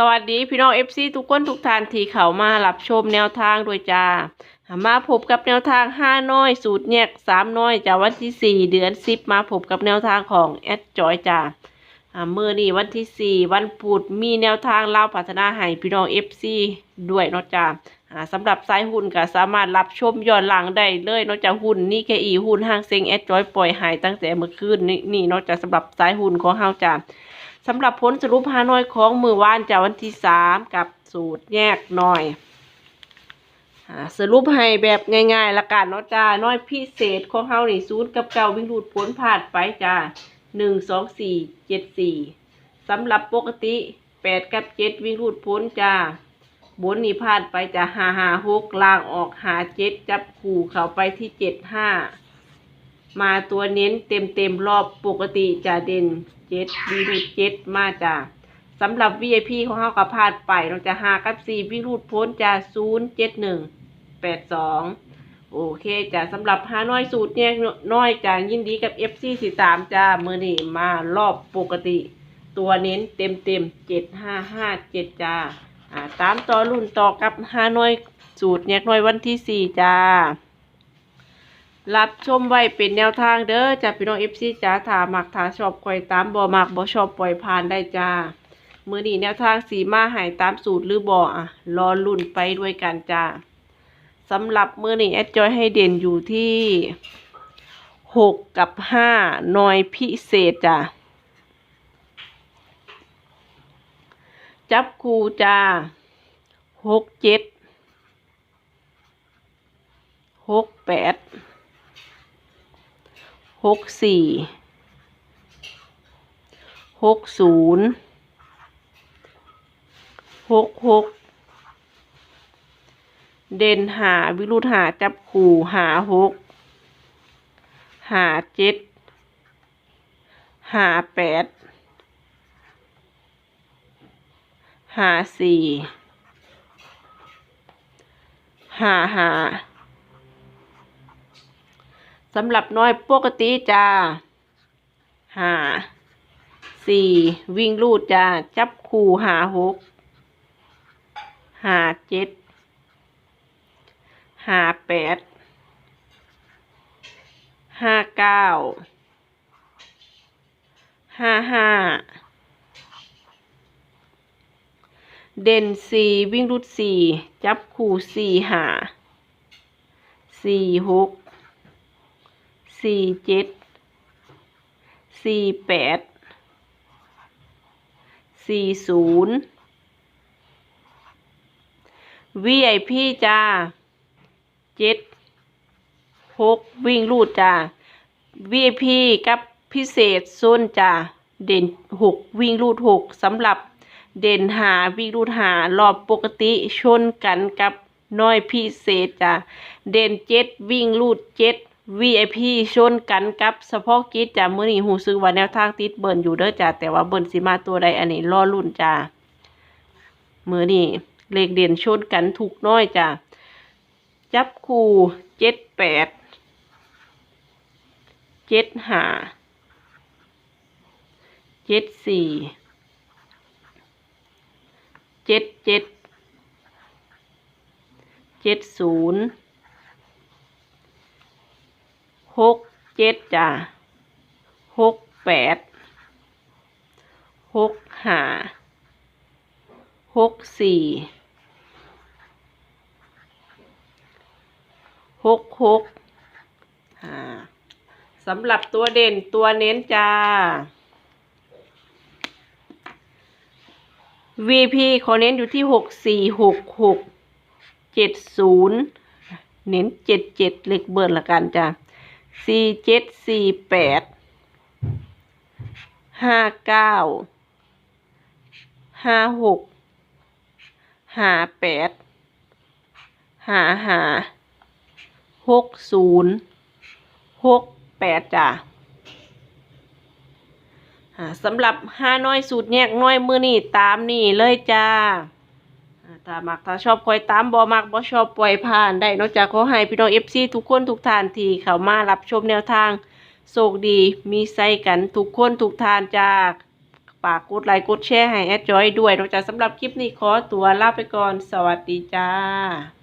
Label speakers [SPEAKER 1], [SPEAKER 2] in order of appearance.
[SPEAKER 1] สวัสดีพี่น้องเอฟซีทุกคนทุกท่านที่เข้ามารับชมแนวทางโดวยจ้ามาพบกับแนวทางห้าน้อยสูตรแยกสามน้อยจากวันที่สี่เดือนสิบมาพบกับแนวทางของแอดจอยจ้าอ่าเมื่อนี้วันที่สี่วันพุธมีแนวทางเล่าพัฒนาให้พี่น้องเอฟซีด้วยเนาะจ้าสำหรับสายหุ้นก็สามารถรับชมย้อนหลังได้เลยเนอกจากหุ้นนี่แค่อีหุ้นห้างเซ็งแอดจอยปล่อยหายตั้งแต่เมื่อคืนนี่นี่เนอกจากสำหรับสายหุ้นของเฮาจ้า สำหรับผลสรุปฮานอยของมือวานจากวันที่สามกับสูตรแยกหน่อยสรุปให้แบบง่ายๆละกันเนาะจ้าน้อยพิเศษของเฮานี่ศูนย์กับเก่าวิ่งรูดผลผ่านไปจ้าหนึ่งสองสี่เจ็ดสี่สำหรับปกติแปดกับเจ็ดวิ่งรูดพ้นจ้าบนนี่พลาดไปจะหาหาหกลางออกหาเจ็ดจับขู่เข้าไปที่เจ็ดห้ามาตัวเน้นเต็มเต็มๆรอบปกติจะเด่น เจ็ดวีรูดเจ็ดมาจ้ะสำหรับ VIP ของเขาก็พาดไปเราจะหากับสี่วิ่งรูดพ้นจะศูนย์เจ็ดหนึ่งแปดสองโอเคจ้ะสำหรับหาน้อยสูตรเนี่ยน้อยจ้ะยินดีกับ FC สี่สามจ้ามือนี่มารอบปกติ ตัวเน้นเต็มเต็มเจ็ดห้าห้าเจ็ดจ้าอ่าตามต่อรุ่นต่อกับหาน้อยสูตรเนี่ยน้อยวันที่สี่จ้า รับชมไว้เป็นแนวทางเด้อจ้าพี่น้องเอฟซีจ้าถามักถาชอบคอยตามบ่มักบ่ชอบปล่อยผ่านได้จ้ามือนี้แนวทางสีมาหายตามสูตรหรือบ่อะรอลุ่นไปด้วยกันจ้าสำหรับมือนี้แอดจอยให้เด่นอยู่ที่หกกับห้าหน่อยพิเศษจ้าจับคูจ้าหกเจ็ดหกแปด หกสี่หกศูนย์หกหกเด่นหาวิรุธหาจับขู่หาหกหาเจ็ดหาแปดหาสี่หาหา สำหรับน้อยปกติจ้าหาสี่วิ่งลูดจ้า จับคู่หาหกหาเจ็ดหาแปดห้าเก้าห้าห้าเด่นสี่วิ่งรูดสี่จับคู่สี่หาสี่หก สี่เจ็ดสี่แปดสี่ศูนย์ VIP จ้าเจ็ดหกวิ่งรูดจ้า VIP กับพิเศษส้นจ้า เด่นหกวิ่งรูดหกสำหรับเด่นหาวิ่งรูดหารอบปกติชนกันกับน้อยพิเศษจ้า เด่นเจ็ดวิ่งรูดเจ็ด VIP ชนกันกับเฉพาะกิจจ้ะมื้อนี้หูซื้อว่าแนวทางติดเบิ่นอยู่เด้อจ้ะแต่ว่าเบิ่นสิมาตัวใดอันนี้รอรุ่นจ้ะมื้อนี้เลขเด่นชนกันถูกน้อยจ้ะจับคู่เจ็ดแปดเจ็ดห้าเจ็ดสี่เจ็ดเจ็ดเจ็ดศูนย์ หกเจ็ดจ้ะหกแปดหกห้าหกสี่หกหกอ่าสำหรับตัวเด่นตัวเน้นจ้า VP ขอเน้นอยู่ที่หกสี่หกหกเจ็ดศูนย์เน้นเจ็ดเจ็ดเล็กเบิร์นละกันจ้ะ สี่เจ็ดสี่แปดห้าเก้าห้าหกห้าแปดห้าห้าหกศูนย์หกแปดจ้ะอ่าสำหรับห้าน้อยสูตรแยกน้อยมือนี่ตามนี่เลยจ้า ถ้ามักถ้าชอบคอยตามบอมักบอชอบปล่อยผ่านได้นอกจากขอให้พี่น้องเอฟซีทุกคนทุกท่านที่เข้ามารับชมแนวทางโชคดีมีไซกันทุกคนทุกท่านจากไปากกดไลค์กดแชร์ให้แอดจอยด้วยนอกจากสำหรับคลิปนี้ขอตัวลาไปก่อน สวัสดีจ้า